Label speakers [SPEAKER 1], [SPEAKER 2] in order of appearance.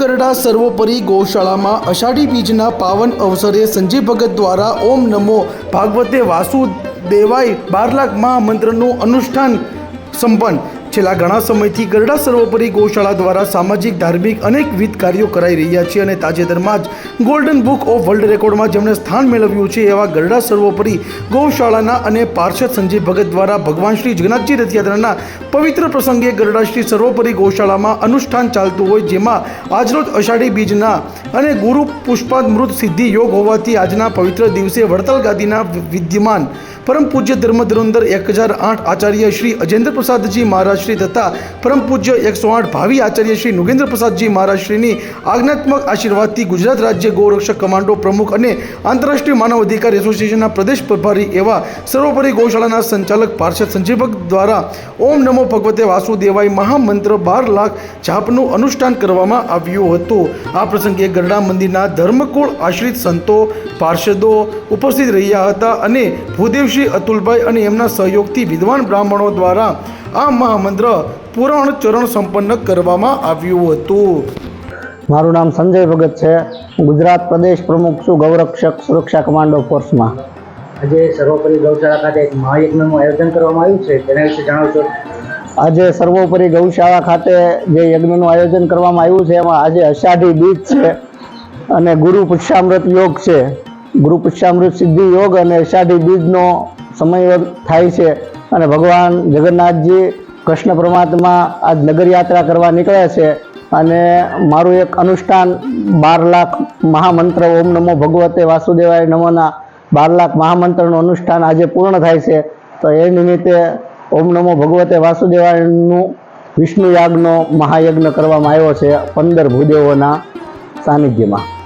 [SPEAKER 1] ગરડા સર્વોપરી ગૌશાળામાં અષાઢી બીજના પાવન અવસરે સંજય ભગત દ્વારા ઓમ નમો ભાગવતે વાસુદેવાય બાર લાખ મહામંત્રનું અનુષ્ઠાન સંપન્ન. છેલ્લા ઘણા સમયથી ગરડા સર્વોપરી ગૌશાળા દ્વારા સામાજિક, ધાર્મિક અનેકવિધ કાર્યો કરાઈ રહ્યા છે અને તાજેતરમાં જ ગોલ્ડન બુક ઓફ વર્લ્ડ રેકોર્ડમાં જેમણે સ્થાન મેળવ્યું છે એવા ગરડા સર્વોપરી ગૌશાળાના અને પાર્ષદ સંજય ભગત દ્વારા ભગવાન શ્રી જગન્નાથજી રથયાત્રાના પવિત્ર પ્રસંગે ગરડા શ્રી સર્વોપરી ગૌશાળામાં અનુષ્ઠાન ચાલતું હોય જેમાં આજરોજ અષાઢી બીજના અને ગુરુ પુષ્પામૃત સિદ્ધિ યોગ હોવાથી આજના પવિત્ર દિવસે વડતાલ ગાદીના વિદ્યમાન પરમ પૂજ્ય ધર્મ ધુરંધર એક હજાર આઠ આચાર્ય શ્રી અજેન્દ્ર પ્રસાદજી મહારાજ શ્રી તથા પરમ પૂજ્ય એકસો આઠ ભાવિ આચાર્ય શ્રી નુગેન્દ્ર પ્રસાદજી મહારાજશ્રીની આજ્ઞાત્મક આશીર્વાદથી ગુજરાત રાજ્ય ગૌરક્ષક કમાન્ડો પ્રમુખ અને આંતરરાષ્ટ્રીય માનવ અધિકાર એસોસિએશનના પ્રદેશ પ્રભારી એવા સર્વોપરી ગૌશાળાના સંચાલક પાર્ષદ સંજય દ્વારા ઓમ નમો ભગવતે વાસુદેવાય મહામંત્ર બાર લાખ જાપનું અનુષ્ઠાન કરવામાં આવ્યું હતું. આ પ્રસંગે ગરડા મંદિરના ધર્મકુળ આશ્રિત સંતો, પાર્ષદો ઉપસ્થિત રહ્યા હતા અને ભૂદેવશ્રી અતુલભાઈ અને એમના સહયોગથી વિદ્વાન બ્રાહ્મણો દ્વારા આ મહામંત્ર પુરાણ ચરણ સંપન્ન કરવામાં આવ્યું હતું.
[SPEAKER 2] મારું નામ સંજય ભગત છે. ગુજરાત પ્રદેશ પ્રમુખ છું ગૌરક્ષક સુરક્ષા કમાન્ડો ફોર્સમાં.
[SPEAKER 3] આજે સર્વોપરી ગૌશાળા ખાતે એક મહાયજ્ઞનું આયોજન કરવામાં આવ્યું છે તેના વિશે જણાવશો
[SPEAKER 2] આજે સર્વોપરી ગૌશાળા ખાતે જે યજ્ઞનું આયોજન કરવામાં આવ્યું છે એમાં આજે અષાઢી બીજ છે અને ગુરુ પુષ્યામૃત યોગ છે. ગુરુ પુષ્યામૃત સિદ્ધિ યોગ અને અષાઢી બીજનો સમય થાય છે. અને ભગવાન જગન્નાથજી કૃષ્ણ પરમાત્મા આજ નગરયાત્રા કરવા નીકળ્યા છે અને મારું એક અનુષ્ઠાન બાર લાખ મહામંત્ર ઓમ નમો ભગવતે વાસુદેવાય નમોના બાર લાખ મહામંત્રનું અનુષ્ઠાન આજે પૂર્ણ થાય છે. તો એ નિમિત્તે ઓમ નમો ભગવતે વાસુદેવાયનું વિષ્ણુ યાગનો મહાયજ્ઞ કરવામાં આવ્યો છે પંદર ભૂદેવોના સાનિધ્યમાં.